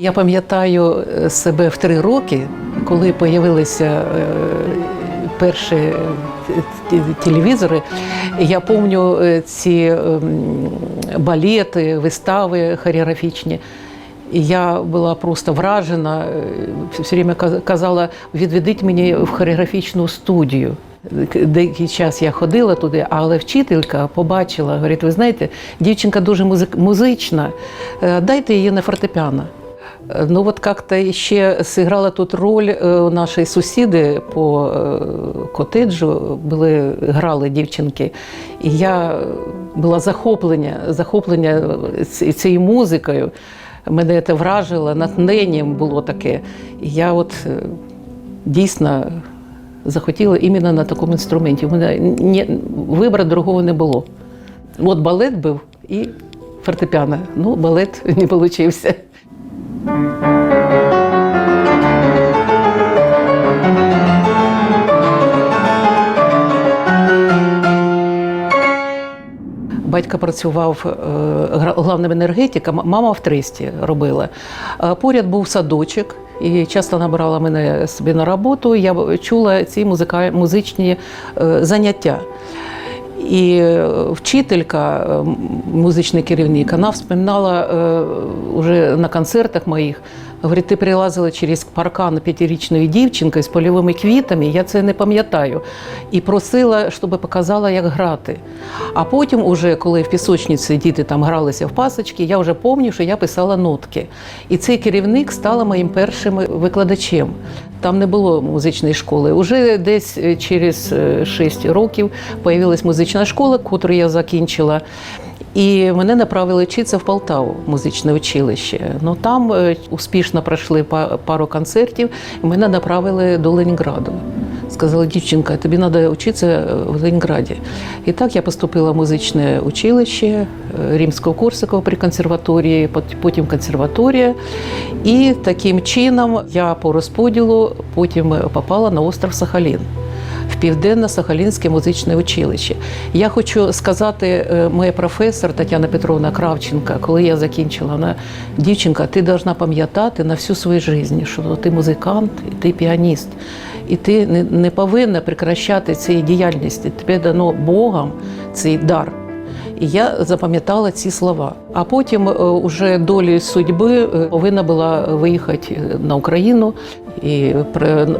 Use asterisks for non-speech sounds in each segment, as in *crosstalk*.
Я пам'ятаю е, себе в три роки, коли з'явилися е, перші е, телевізори. Я пам'ятаю ці ем, балети, вистави хореографічні. І я була просто вражена, все время казала, відведіть мені в хореографічну студію. Деякий час я ходила туди, але вчителька побачила, говорить, ви знаєте, дівчинка дуже музична, дайте її на фортепіано. Е, Ну от як-то ще зіграла тут роль е, у нашої сусіди по е, котеджу, були, грали дівчинки. І я була захоплення, захоплення цією музикою. Мене це вражило, натхненням було таке. І я от е, дійсно захотіла іменно на такому інструменті. У мене ні, вибору другого не було. От балет був і фортепіано. Ну, балет *laughs* не вийшов. Батько працював е, главним енергетиком, мама в тресті робила. Е, Поряд був садочок, і часто набирала мене собі на роботу. Я чула ці музичні е, заняття. І е, вчителька, е, музичний керівник, вона вспоминала е, уже на концертах моїх. Говорить, ти прилазила через паркан п'ятирічною дівчинкою з польовими квітами, я це не пам'ятаю. І просила, щоб показала, як грати. А потім, уже, коли в пісочниці діти там гралися в пасочки, я вже пам'ятаю, що я писала нотки. І цей керівник стала моїм першим викладачем. Там не було музичної школи. Уже десь е, через 6 років з'явилася музична школа, яку я закінчила. І мене направили вчитися в Полтаву, музичне училище. Ну там е, успішно пройшли па- пару концертів, і мене направили до Ленінграду. Сказали, дівчинка, тобі треба вчитися в Ленінграді. І так я поступила в музичне училище е, Римського Корсакова при консерваторії, потім консерваторія. І таким чином я по розподілу потім попала на остров Сахалін Південно-Сахалінське музичне училище. Я хочу сказати, е, моя професор Тетяна Петровна Кравченка, коли я закінчила, вона дівчинка, ти повинна пам'ятати на всю свою життя, що ти музикант, ти піаніст. І ти не, не повинна прекращати цієї діяльності. Тобі дано Богом цей дар. І я запам'ятала ці слова. А потім, е, уже долі судьби, е, повинна була виїхати на Україну і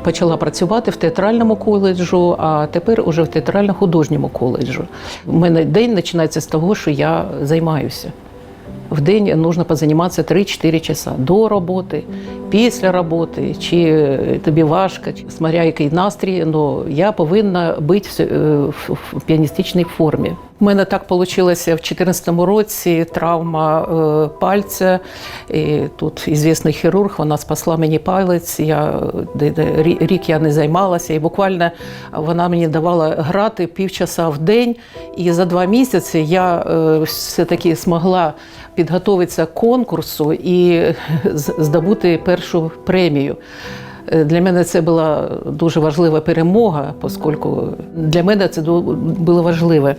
почала працювати в театральному коледжу, а тепер уже в театрально-художньому коледжу. У мене день починається з того, що я займаюся. В день нужно позайматися 3-4 часа до роботи, після роботи, чи тобі важко, чи смотря який настрій, але я повинна бути в, в піаністичній формі. У мене так вийшло в 2014 році травма е, пальця. І тут ізвісний хірург, вона спасла мені палець. Я де рік я не займалася, і буквально вона мені давала грати півчаса в день. І за два місяці я е, все-таки змогла підготуватися к конкурсу і здобути першу премію. Е, Для мене це була дуже важлива перемога, оскільки для мене це було важливе.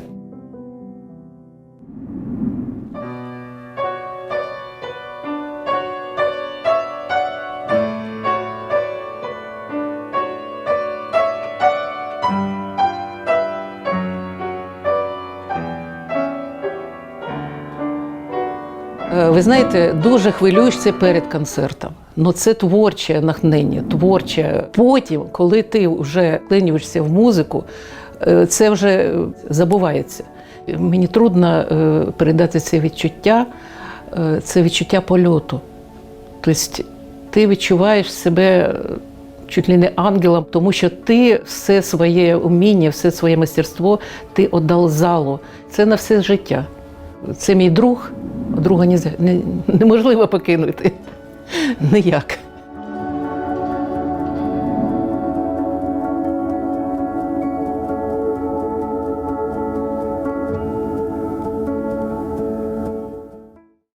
Ви знаєте, дуже хвилюєшся перед концертом. Ну це творче натхнення, творче. Потім, коли ти вже клинюєшся в музику, е, це вже е, забувається. Мені трудно е, передати це відчуття, е, це відчуття польоту. Тобто ти відчуваєш себе е, чуть ли не ангелом, тому що ти все своє уміння, все своє мастерство ти віддав залу. Це на все життя. Це мій друг, друга не, неможливо покинути. Ніяк.